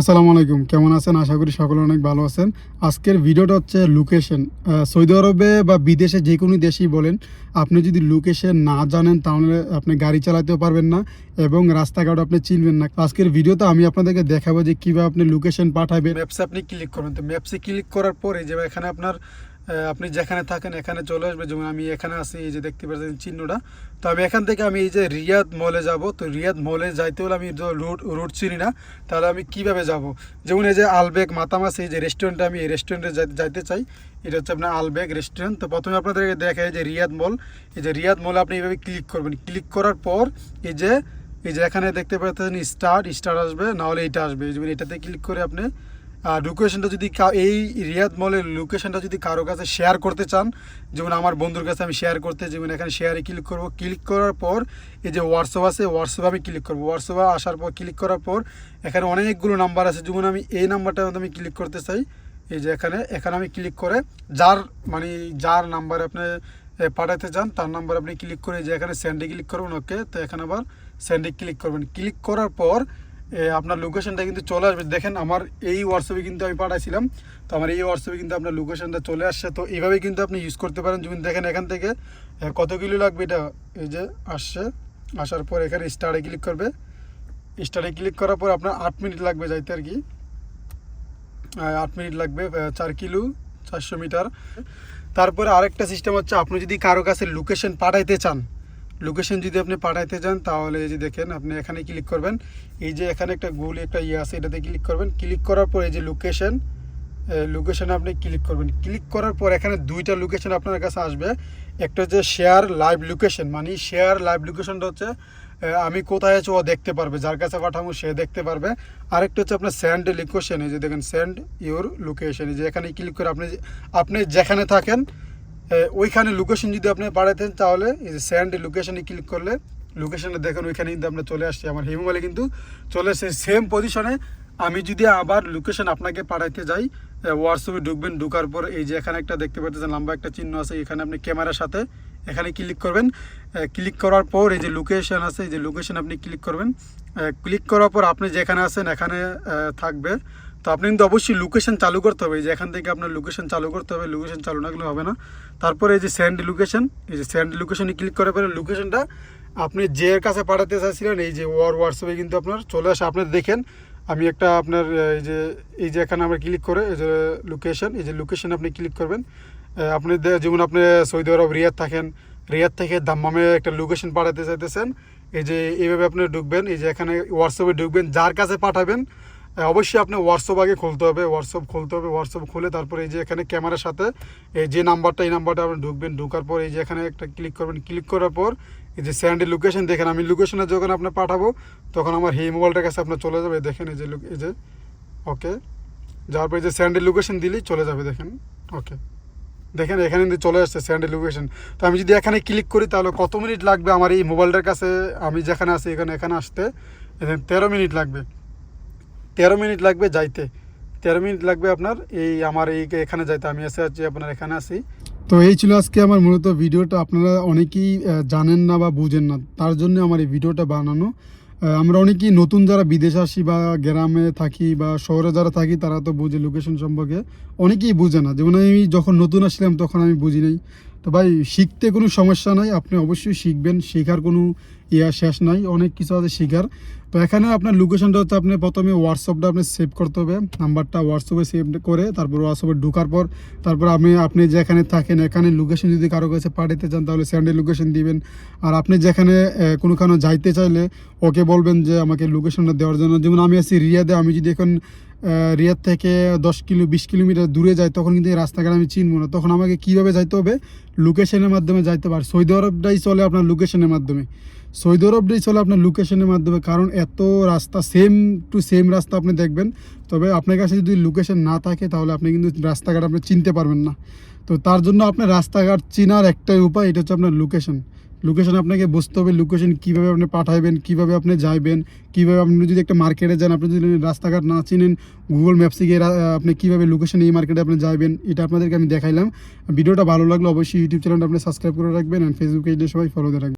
আসসালামু আলাইকুম। কেমন আছেন? আশা করি সকলে অনেক ভালো আছেন। আজকের ভিডিওটা হচ্ছে লোকেশন সৌদি আরবে বা বিদেশে যে কোনো দেশেই বলেন, আপনি যদি লোকেশন না জানেন তাহলে আপনি গাড়ি চালাতেও পারবেন না এবং রাস্তাঘাট আপনি চিনবেন না। আজকের ভিডিওতে আমি আপনাদেরকে দেখাবো যে কীভাবে আপনি লোকেশন পাঠাবেন। ম্যাপসে আপনি ক্লিক করবেন তো ম্যাপসে ক্লিক করার পরে যে এখানে আপনার আপনি যেখানে থাকেন, এখানে চলে আসবে। যেমন আমি এখানে আছি, এই যে দেখতে পাচ্ছেন চিহ্নটা। তো আমি এখান থেকে আমি এই যে রিয়াদ মলে যাব। তো রিয়াদ মলে যাইতে হলে আমি রুট রুট চিনি না। তাহলে আমি কীভাবে যাব? যেমন এই যে আলবেগ মাতামাস এই যে রেস্টুরেন্টে আমি এই রেস্টুরেন্টে যাইতে চাই, এটা হচ্ছে আপনার আলবেগ রেস্টুরেন্ট তো প্রথমে আপনাদেরকে দেখে এই যে রিয়াদ মল। এই যে রিয়াদ মলে আপনি এইভাবে ক্লিক করবেন। ক্লিক করার পর এই যে এই যে এখানে দেখতে পাচ্ছেন স্টার্ট স্টার্ট আসবে, নাহলে এইটা আসবে। যেমন এটাতে ক্লিক করে আপনি লোকেশনটা যদি এই রিয়াদ মলের লোকেশনটা যদি কারও কাছে শেয়ার করতে চান, যেমন আমার বন্ধুর কাছে আমি শেয়ার করতে, যেমন এখানে শেয়ারে ক্লিক করব ক্লিক করার পর এই যে হোয়াটসঅ্যাপ আছে হোয়াটসঅ্যাপে আমি ক্লিক করব। হোয়াটসঅ্যাপে আসার পর ক্লিক করার পর এখানে অনেকগুলো নাম্বার আছে। যেমন আমি এই নাম্বারটার মধ্যে আমি ক্লিক করতে চাই, এই যে এখানে এখানে আমি ক্লিক করে যার মানে যার নাম্বারে আপনি পাঠাতে চান, তার নাম্বার আপনি ক্লিক করে যে এখানে স্যান্ডে ক্লিক করবেন ওকে তো এখানে আবার স্যান্ডে ক্লিক করবেন। ক্লিক করার পর আপনার লোকেশনটা কিন্তু চলে আসবে। দেখেন, আমার এই হোয়াটসঅ্যাপে কিন্তু আমি পাঠাইছিলাম। তো আমার এই হোয়াটসঅ্যাপে কিন্তু আপনার লোকেশনটা চলে আসছে। তো এইভাবে কিন্তু আপনি ইউজ করতে পারেন। যেমন দেখেন, এখান থেকে কত কিলো লাগবে এটা? এই যে, আসছে। আসার পর এখানে স্টারে ক্লিক করবে। স্টারে ক্লিক করার পর আপনার আট মিনিট লাগবে যাইতে আর কি। আট মিনিট লাগবে চার কিলো, চারশো মিটার তারপরে আরেকটা সিস্টেম হচ্ছে, আপনি যদি কারও কাছে লোকেশন পাঠাইতে চান লোকেশন যদি আপনি পাঠাইতে চান তাহলে এই যে দেখেন, আপনি এখানে ক্লিক করবেন। এই যে এখানে একটা গুগল একটা ইয়ে আছে, এটাতে ক্লিক করবেন। ক্লিক করার পর এই যে লোকেশন লোকেশনে আপনি ক্লিক করবেন। ক্লিক করার পর এখানে দুইটা লোকেশন আপনার কাছে আসবে। একটা হচ্ছে শেয়ার লাইভ লোকেশন মানে শেয়ার লাইভ লোকেশনটা হচ্ছে আমি কোথায় আছি ও দেখতে পারবে, যার কাছে পাঠাবো সে দেখতে পারবে। আরেকটা হচ্ছে আপনার স্যান্ড লোকেশন এই যে দেখেন স্যান্ড ইউর লোকেশন এই যে এখানে ক্লিক করে আপনি আপনি যেখানে থাকেন ওইখানে লোকেশন যদি আপনি পাঠাতেন তাহলে স্যান্ড লোকেশনে ক্লিক করলে লোকেশনে দেখেন ওইখানে কিন্তু আপনার চলে আসছে। আমার হিমোবাইলে কিন্তু চলে আসছে সেম পজিশনে আমি যদি আবার লোকেশন আপনাকে পাঠাইতে যাই হোয়াটসঅ্যাপে ঢুকবেন, ঢুকার পর এই যে এখানে একটা দেখতে পাচ্ছেন, লম্বা একটা চিহ্ন আছে, এখানে আপনি ক্যামেরার সাথে এখানে ক্লিক করবেন। ক্লিক করার পর এই যে লোকেশন আছে, এই যে লোকেশন আপনি ক্লিক করবেন। ক্লিক করার পর আপনি যেখানে আছেন, এখানে থাকবে। তো আপনি কিন্তু অবশ্যই লোকেশন চালু করতে হবে। যে এখান থেকে আপনার লোকেশন চালু করতে হবে লোকেশন চালু না হবে না। তারপরে এই যে সেন্ড লোকেশন এই যে সেন্ড লোকেশনে ক্লিক করার পরে লোকেশনটা আপনি যে কাছে পাঠাতে চাইছিলেন, এই যে ওয়ার হোয়াটসঅ্যাপে কিন্তু আপনার চলে আসে। আপনি দেখেন, আমি একটা আপনার এই যে এই যে এখানে আমরা ক্লিক করে, এই যে লোকেশন এই যে লোকেশন আপনি ক্লিক করবেন। আপনি যেমন আপনি সৌদি আরব, রিয়াদ থাকেন, রিয়াদ থেকে দাম্মামে একটা লোকেশন পাঠাতে চাইতেছেন। এই যে এইভাবে আপনি ঢুকবেন, এই যে এখানে হোয়াটসঅ্যাপে ঢুকবেন, যার কাছে পাঠাবেন অবশ্যই আপনি হোয়াটসঅ্যাপ আগে খুলতে হবে হোয়াটসঅ্যাপ খুলতে হবে হোয়াটসঅ্যাপ খুলে তারপরে এই যে এখানে ক্যামেরার সাথে এই যে নাম্বারটা, এই নাম্বারটা আপনি ঢুকবেন, ঢুকার পর এই যে এখানে একটা ক্লিক করবেন ক্লিক করার পর এই যে স্যান্ডের লোকেশন দেখেন, আমি লোকেশনে যখন আপনার পাঠাবো, তখন আমার এই মোবাইলটার কাছে আপনার চলে যাবে, দেখেন এই যে এই যে ওকে যাওয়ার পর এই যে স্যান্ডের লোকেশন দিলেই চলে যাবে, দেখেন ওকে দেখেন এখানে কিন্তু চলে আসছে স্যান্ডের লোকেশন তো আমি যদি এখানে ক্লিক করি তাহলে কত মিনিট লাগবে আমার এই মোবাইলটার কাছে, আমি যেখানে আছি এখানে এখানে আসতে তেরো মিনিট লাগবে। তেরো মিনিট লাগবে যাইতে। তেরো মিনিট লাগবে আপনার এই আমার এই এখানে যাইতে। আমি এসে আছি, আপনার এখানে আছি। তো এই ছিল আজকে আমার মূলত ভিডিওটা। আপনারা অনেকেই জানেন না বা বুঝেন না, তার জন্য আমার এই ভিডিওটা বানানো। আমরা অনেকেই নতুন যারা বিদেশ আসি বা গ্রামে থাকি বা শহরে যারা থাকি, তারা তো বুঝে লোকেশন সম্পর্কে। অনেকেই বুঝে না। যেমন আমি যখন নতুন আসলাম, তখন আমি বুঝি নাই। তো ভাই, শিখতে কোনো সমস্যা নাই, আপনি অবশ্যই শিখবেন, শেখার কোনো ইয়া শেষ নাই, অনেক কিছু আছে শেখার। তো এখানে আপনার লোকেশনটা হচ্ছে আপনি প্রথমে হোয়াটসঅ্যাপটা আপনি সেভ করতে হবে, নাম্বারটা হোয়াটসঅ্যাপে সেভ করে, তারপর হোয়াটসঅ্যাপে ঢোকার পর, তারপর আপনি আপনি যেখানে থাকেন, এখানে লোকেশন যদি কারও কাছে পাঠাতে চান, তাহলে স্যান্ডের লোকেশন দিবেন। আর আপনি যেখানে কোনোখানে যাইতে চাইলে, ওকে বলবেন যে, আমাকে লোকেশনটা দেওয়ার জন্য। যেমন আমি আছি রিয়াদে, আমি যদি এখন রিয়াদ থেকে দশ কিলো, বিশ কিলোমিটার দূরে যাই তখন কিন্তু এই রাস্তাঘাট আমি চিনবো না। তখন আমাকে কীভাবে যাইতে হবে? লোকেশনের মাধ্যমে যাইতে পারে সৌদি আরবটাই চলে আপনার লোকেশনের মাধ্যমে। সৌদি আরবটাই চলে আপনার লোকেশনের মাধ্যমে, কারণ এত রাস্তা সেম টু সেম রাস্তা আপনি দেখবেন। তবে আপনার কাছে যদি লোকেশন না থাকে, তাহলে আপনি কিন্তু রাস্তাঘাট আপনি চিনতে পারবেন না। তো তার জন্য আপনার রাস্তাঘাট চেনার একটাই উপায়, এটা হচ্ছে আপনার লোকেশন লোকেশন আপনাকে বুঝতে হবে, লোকেশন কীভাবে আপনি পাঠাবেন কীভাবে আপনি যাইবেন, কীভাবে আপনি যদি একটা মার্কেটে যান, আপনি যদি রাস্তাঘাট না চিনেন গুগল ম্যাপসে গিয়ে আপনি কীভাবে লোকেশন এই মার্কেটে আপনি যাবেন এটা আপনাদেরকে আমি দেখাইলাম। ভিডিওটা ভালো লাগল অবশ্যই ইউটিউব চ্যানেলটা আপনি সাবস্ক্রাইব করে রাখবেন অ্যান্ড ফেসবুক সবাই ফলো করে রাখবেন।